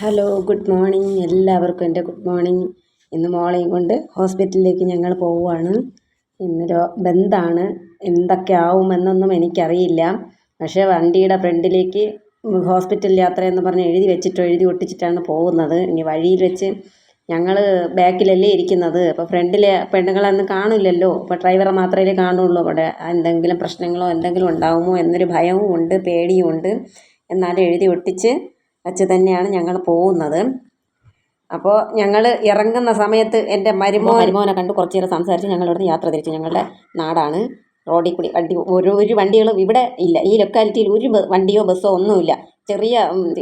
Hello good morning എല്ലാവർക്കും എന്റെ good morning ഇന്ന് മോളെയും കൊണ്ട് ഹോസ്പിറ്റലിലേക്ക് ഞങ്ങൾ പോവുകയാണ്. ഇന്ന് രോ ബന്ധാണ്. എന്തൊക്കെ ആവുമെന്നൊന്നും എനിക്കറിയില്ല. പക്ഷേ വണ്ടിയുടെ ഫ്രണ്ടിലേക്ക് ഹോസ്പിറ്റൽ യാത്ര എന്ന് പറഞ്ഞ് എഴുതി വെച്ചിട്ടോ എഴുതി ഒട്ടിച്ചിട്ടാണ് പോകുന്നത്. ഇനി വഴിയിൽ വെച്ച് ഞങ്ങൾ ബാക്കിലല്ലേ ഇരിക്കുന്നത്. അപ്പോൾ ഫ്രണ്ടിലെ പെണ്ണുങ്ങളൊന്നും കാണില്ലല്ലോ. അപ്പോൾ ഡ്രൈവറെ മാത്രമേ കാണുള്ളൂ. അവിടെ എന്തെങ്കിലും പ്രശ്നങ്ങളോ എന്തെങ്കിലും ഉണ്ടാകുമോ എന്നൊരു ഭയവും ഉണ്ട് പേടിയും ഉണ്ട്. എന്നാലും എഴുതി ഒട്ടിച്ച് വച്ച് തന്നെയാണ് ഞങ്ങൾ പോകുന്നത്. അപ്പോൾ ഞങ്ങൾ ഇറങ്ങുന്ന സമയത്ത് എന്റെ മരുമോ മരുമോനെ കണ്ട് കുറച്ച് നേരം സംസാരിച്ച് ഞങ്ങളിവിടെ നിന്ന് യാത്ര തിരിച്ചു. ഞങ്ങളുടെ നാടാണ് റോഡിൽ കൂടി. വണ്ടി ഒരു ഒരു വണ്ടികളും ഇവിടെ ഇല്ല. ഈ ലൊക്കാലിറ്റിയിൽ ഒരു വണ്ടിയോ ബസ്സോ ഒന്നുമില്ല. ചെറിയ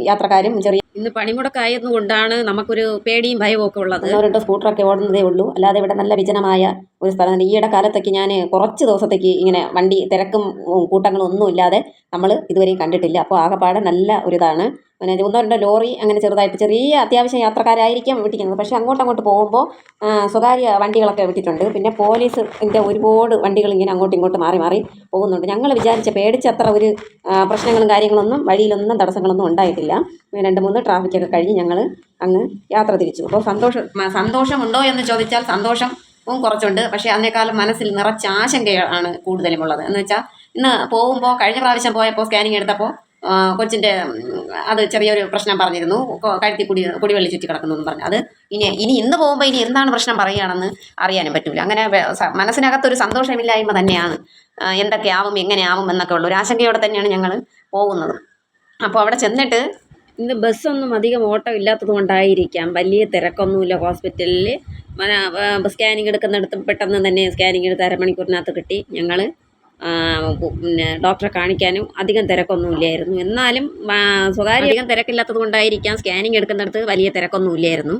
യാത്രക്കാരും ചെറിയ ഇന്ന് പണിമുടക്കായത് കൊണ്ടാണ് നമുക്കൊരു പേടിയും ഭയവും ഒക്കെ ഉള്ളത്. അവരുടെ സ്കൂട്ടറൊക്കെ ഓടുന്നതേ ഉള്ളൂ. അല്ലാതെ ഇവിടെ നല്ല വിജനമായ ഒരു സ്ഥലം ഈയിടെ കാലത്തേക്ക് ഞാൻ കുറച്ച് ദിവസത്തേക്ക് ഇങ്ങനെ വണ്ടി തിരക്കും കൂട്ടങ്ങളും ഒന്നും ഇല്ലാതെ നമ്മൾ ഇതുവരെയും കണ്ടിട്ടില്ല. അപ്പോൾ ആകെപ്പാടെ നല്ല ഒരിതാണ്. പിന്നെ ഒന്നോ രണ്ടോ ലോറി അങ്ങനെ ചെറുതായിട്ട് ചെറിയ അത്യാവശ്യം യാത്രക്കാരായിരിക്കാം വിട്ടിരിക്കുന്നത്. പക്ഷേ അങ്ങോട്ട് അങ്ങോട്ട് പോകുമ്പോൾ സ്വകാര്യ വണ്ടികളൊക്കെ വിട്ടിട്ടുണ്ട്. പിന്നെ പോലീസിന്റെ ഒരുപാട് വണ്ടികൾ ഇങ്ങനെ അങ്ങോട്ടും ഇങ്ങോട്ടും മാറി മാറി പോകുന്നുണ്ട്. ഞങ്ങൾ വിചാരിച്ച പേടിച്ചത്ര ഒരു പ്രശ്നങ്ങളും കാര്യങ്ങളൊന്നും വഴിയിലൊന്നും തടസ്സങ്ങളൊന്നും ഉണ്ടായിട്ടില്ല. രണ്ട് മൂന്ന് ട്രാഫിക്കൊക്കെ കഴിഞ്ഞ് ഞങ്ങൾ അങ്ങ് യാത്ര തിരിച്ചു. അപ്പോൾ സന്തോഷം സന്തോഷമുണ്ടോ എന്ന് ചോദിച്ചാൽ സന്തോഷം ും കുറച്ചുണ്ട്. പക്ഷേ അതിനേക്കാളും മനസ്സിൽ നിറച്ച ആശങ്കയാണ് കൂടുതലും ഉള്ളത് എന്ന് വെച്ചാൽ ഇന്ന് പോകുമ്പോൾ കഴിഞ്ഞ പ്രാവശ്യം പോയപ്പോൾ സ്കാനിങ് എടുത്തപ്പോൾ കൊച്ചിന്റെ അത് ചെറിയൊരു പ്രശ്നം പറഞ്ഞിരുന്നു. കഴുത്തി കുടി കുടിവെള്ളി ചുറ്റി കിടക്കുന്നു എന്ന് പറഞ്ഞു. അത് ഇനി ഇനി ഇന്ന് പോകുമ്പോൾ ഇനി എന്താണ് പ്രശ്നം പറയുകയാണെന്ന് അറിയാനും പറ്റില്ല അങ്ങനെ മനസ്സിനകത്തൊരു സന്തോഷമില്ലായ്മ തന്നെയാണ്. ആവും എന്തൊക്കെയാവും എങ്ങനെയാവും എന്നൊക്കെ ഉള്ള ഒരു ആശങ്കയോടെ തന്നെയാണ് ഞങ്ങൾ പോകുന്നത്. അപ്പോൾ അവിടെ ചെന്നിട്ട് ഇന്ന് ബസ്സൊന്നും അധികം ഓട്ടം ഇല്ലാത്തത് കൊണ്ടായിരിക്കാം. വലിയ തിരക്കൊന്നുമില്ല ഹോസ്പിറ്റലിൽ സ്കാനിങ് എടുക്കുന്നിടത്ത് പെട്ടെന്ന് തന്നെ സ്കാനിങ് എടുത്ത് അരമണിക്കൂറിനകത്ത് കിട്ടി ഞങ്ങൾ പിന്നെ ഡോക്ടറെ കാണിക്കാനും അധികം തിരക്കൊന്നും ഇല്ലായിരുന്നു എന്നാലും സ്വകാര്യ അധികം തിരക്കില്ലാത്തത് കൊണ്ടായിരിക്കാം സ്കാനിങ് എടുക്കുന്നിടത്ത് വലിയ തിരക്കൊന്നും ഇല്ലായിരുന്നു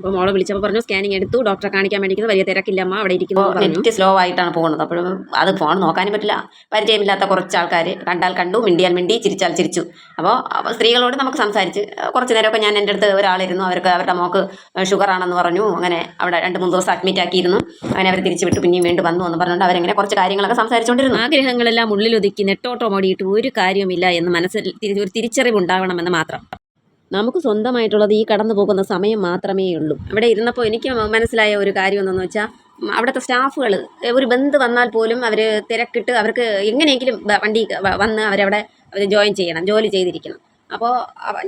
അപ്പോൾ മോളെ വിളിച്ചപ്പോൾ പറഞ്ഞു സ്കാനിങ് എടുത്തു ഡോക്ടറെ കാണിക്കാൻ വേണ്ടിക്കുന്നത് വലിയ തിരക്കില്ല അമ്മ അവിടെ ഇരിക്കുന്നു നെറ്റ് സ്ലോ ആയിട്ടാണ് പോകുന്നത്. അപ്പോൾ അത് ഫോൺ നോക്കാനും പറ്റില്ല. പരിചയമില്ലാത്ത കുറച്ച് ആൾക്കാർ കണ്ടാൽ കണ്ടു മിണ്ടിയാൽ മിണ്ടി ചിരിച്ചാൽ ചിരിച്ചു. അപ്പോൾ സ്ത്രീകളോട് നമുക്ക് സംസാരിച്ച് കുറച്ച് നേരമൊക്കെ ഞാൻ എന്റെ അടുത്ത് ഒരാളിരുന്നു അവർക്ക് അവരുടെ മോക്ക് ഷുഗർ ആണെന്ന് പറഞ്ഞു. അങ്ങനെ അവിടെ രണ്ട് മൂന്ന് ദിവസം അഡ്മിറ്റ് ആക്കിയിരുന്നു. അങ്ങനെ അവർ തിരിച്ചു വിട്ടു പിന്നെയും വീണ്ടും വന്നു എന്ന് പറഞ്ഞുകൊണ്ട് അവരങ്ങനെ കുറച്ച് കാര്യങ്ങളൊക്കെ സംസാരിച്ചുകൊണ്ടിരുന്നു. ആഗ്രഹങ്ങളെല്ലാം ഉള്ളിലൊതുക്കി നെട്ടോട്ടം ഓടിയിട്ട് ഒരു കാര്യവുമില്ല എന്ന് മനസ്സിൽ ഒരു തിരിച്ചറിവ് ഉണ്ടാവണമെന്ന് മാത്രം. നമുക്ക് സ്വന്തമായിട്ടുള്ളത് ഈ കടന്നു പോകുന്ന സമയം മാത്രമേ ഉള്ളൂ. അവിടെ ഇരുന്നപ്പോൾ എനിക്ക് മനസ്സിലായ ഒരു കാര്യം എന്തെന്ന് വെച്ചാൽ അവിടുത്തെ സ്റ്റാഫുകൾ ഒരു ബന്ധ് വന്നാൽ പോലും അവർ തിരക്കിട്ട് അവർക്ക് എങ്ങനെയെങ്കിലും വണ്ടി വന്ന് അവരവിടെ അവർ ജോയിൻ ചെയ്യണം ജോലി ചെയ്തിരിക്കണം. അപ്പോൾ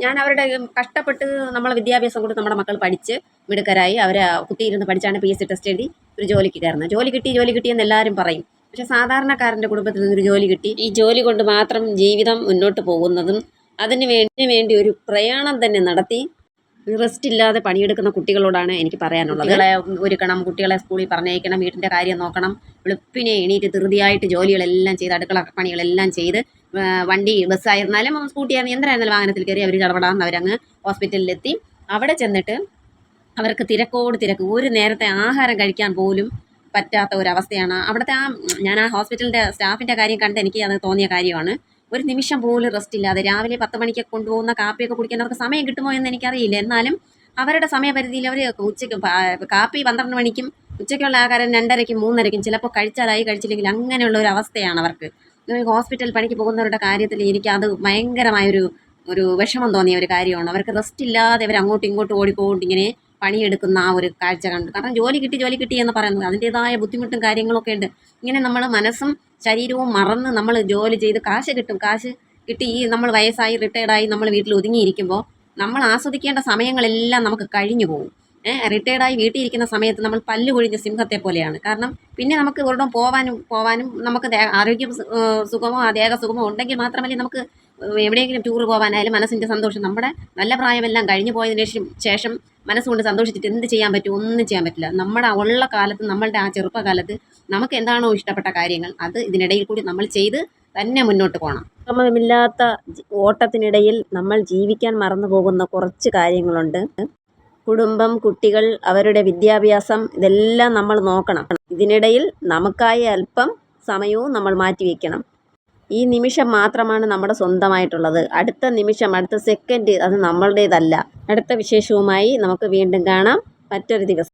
ഞാൻ അവരുടെ കഷ്ടപ്പെട്ട് നമ്മളെ വിദ്യാഭ്യാസം കൊണ്ട് നമ്മുടെ മക്കൾ പഠിച്ച് മിടുക്കരായി അവർ കുത്തിയിരുന്ന് പഠിച്ചാണ് പി എസ് സി ടെസ്റ്റ് എഴുതി ഒരു ജോലിക്ക് കയറുന്നത്. ജോലി കിട്ടി ജോലി കിട്ടിയെന്ന് എല്ലാവരും പറയും. പക്ഷേ സാധാരണക്കാരന്റെ കുടുംബത്തിൽ നിന്നൊരു ജോലി കിട്ടി. ഈ ജോലി കൊണ്ട് മാത്രം ജീവിതം മുന്നോട്ട് പോകുന്നതും അതിന് വേണ്ടി വേണ്ടി ഒരു പ്രയാണം തന്നെ നടത്തി റെസ്റ്റ് ഇല്ലാതെ പണിയെടുക്കുന്ന കുട്ടികളോടാണ് എനിക്ക് പറയാനുള്ളത്. കുട്ടികളെ ഒരുക്കണം കുട്ടികളെ സ്കൂളിൽ പറഞ്ഞയക്കണം വീട്ടിന്റെ കാര്യം നോക്കണം വെളുപ്പിനെ എണീറ്റ് ധൃതിയായിട്ട് ജോലികളെല്ലാം ചെയ്ത് അടുക്കള പണികളെല്ലാം ചെയ്ത് വണ്ടി ബസ്സായിരുന്നാലും സ്കൂട്ടി ആയിരുന്നാലും എന്തായിരുന്നാലും വാഹനത്തിൽ കയറി അവർ ഇടപെടാമെന്ന് അവരങ്ങ് ഹോസ്പിറ്റലിലെത്തി അവിടെ ചെന്നിട്ട് അവർക്ക് തിരക്കോട് തിരക്ക് ഒരു നേരത്തെ ആഹാരം കഴിക്കാൻ പോലും പറ്റാത്ത ഒരവസ്ഥയാണ്. അവിടുത്തെ ആ ഞാൻ ആ ഹോസ്പിറ്റലിന്റെ സ്റ്റാഫിന്റെ കാര്യം കണ്ട് എനിക്ക് അത് തോന്നിയ കാര്യമാണ്. ഒരു നിമിഷം പോലും റെസ്റ്റ് ഇല്ലാതെ രാവിലെ പത്ത് മണിക്ക് കൊണ്ടുപോകുന്ന കാപ്പിയൊക്കെ കുടിക്കാൻ അവർക്ക് സമയം കിട്ടുമോ എന്ന് എനിക്കറിയില്ല. എന്നാലും അവരുടെ സമയപരിധിയിൽ അവർ ഉച്ചയ്ക്ക് കാപ്പി പന്ത്രണ്ട് മണിക്കും ഉച്ചയ്ക്കുള്ള ആഹാരം രണ്ടരയ്ക്കും മൂന്നരയ്ക്കും ചിലപ്പോൾ കഴിച്ചാലായി കഴിച്ചില്ലെങ്കിൽ അങ്ങനെയുള്ള ഒരു അവസ്ഥയാണ് അവർക്ക്. ഹോസ്പിറ്റൽ പണിക്ക് പോകുന്നവരുടെ കാര്യത്തിൽ എനിക്ക് അത് ഭയങ്കരമായൊരു ഒരു വിഷമം തോന്നിയ ഒരു കാര്യമാണ്. അവർക്ക് റെസ്റ്റ് ഇല്ലാതെ അവർ അങ്ങോട്ടും ഇങ്ങോട്ടും ഓടിപ്പോകൊണ്ട് ഇങ്ങനെ പണിയെടുക്കുന്ന ആ ഒരു കാഴ്ച കണ്ടു. കാരണം ജോലി കിട്ടി ജോലി കിട്ടി എന്ന് പറയുന്നത് അതിന്റെതായ ബുദ്ധിമുട്ടും കാര്യങ്ങളൊക്കെ ഉണ്ട്. ഇങ്ങനെ നമ്മൾ മനസ്സും ശരീരവും മറന്ന് നമ്മൾ ജോലി ചെയ്ത് കാശ് കിട്ടും. കാശ് കിട്ടി ഈ നമ്മൾ വയസ്സായി റിട്ടയർഡായി നമ്മൾ വീട്ടിൽ ഒതുങ്ങിയിരിക്കുമ്പോൾ നമ്മൾ ആസ്വദിക്കേണ്ട സമയങ്ങളെല്ലാം നമുക്ക് കഴിഞ്ഞു പോകും. റിട്ടയർഡായി വീട്ടിൽ ഇരിക്കുന്ന സമയത്ത് നമ്മൾ പല്ല് കൊഴിഞ്ഞ സിംഹത്തെ പോലെയാണ്. കാരണം പിന്നെ നമുക്ക് ഒരിടം പോവാനും പോവാനും നമുക്ക് ആരോഗ്യം സുഖമോ ദേഹ സുഖമോ ഉണ്ടെങ്കിൽ മാത്രമല്ലേ നമുക്ക് എവിടെയെങ്കിലും ടൂർ പോകാനായാലും മനസ്സിന്റെ സന്തോഷം. നമ്മുടെ നല്ല പ്രായമെല്ലാം കഴിഞ്ഞു പോയതിനു ശേഷം മനസ്സുകൊണ്ട് സന്തോഷിച്ചിട്ട് എന്ത് ചെയ്യാൻ പറ്റും? ഒന്നും ചെയ്യാൻ പറ്റില്ല. നമ്മുടെ ഉള്ള കാലത്ത് നമ്മളുടെ ആ ചെറുപ്പകാലത്ത് നമുക്ക് എന്താണോ ഇഷ്ടപ്പെട്ട കാര്യങ്ങൾ അത് ഇതിനിടയിൽ കൂടി നമ്മൾ ചെയ്ത് തന്നെ മുന്നോട്ട് പോകണം ക്രമമില്ലാത്ത ഓട്ടത്തിനിടയിൽ നമ്മൾ ജീവിക്കാൻ മറന്നു പോകുന്ന കുറച്ച് കാര്യങ്ങളുണ്ട്. കുടുംബം കുട്ടികൾ അവരുടെ വിദ്യാഭ്യാസം ഇതെല്ലാം നമ്മൾ നോക്കണം. ഇതിനിടയിൽ നമുക്കായി അല്പം സമയവും നമ്മൾ മാറ്റിവെക്കണം ഈ നിമിഷം മാത്രമാണ് നമ്മുടെ സ്വന്തമായിട്ടുള്ളത്. അടുത്ത നിമിഷം അടുത്ത സെക്കൻഡ് അത് നമ്മളുടേതല്ല. അടുത്ത വിശേഷവുമായി നമുക്ക് വീണ്ടും കാണാം. മറ്റൊരു ദിവസം.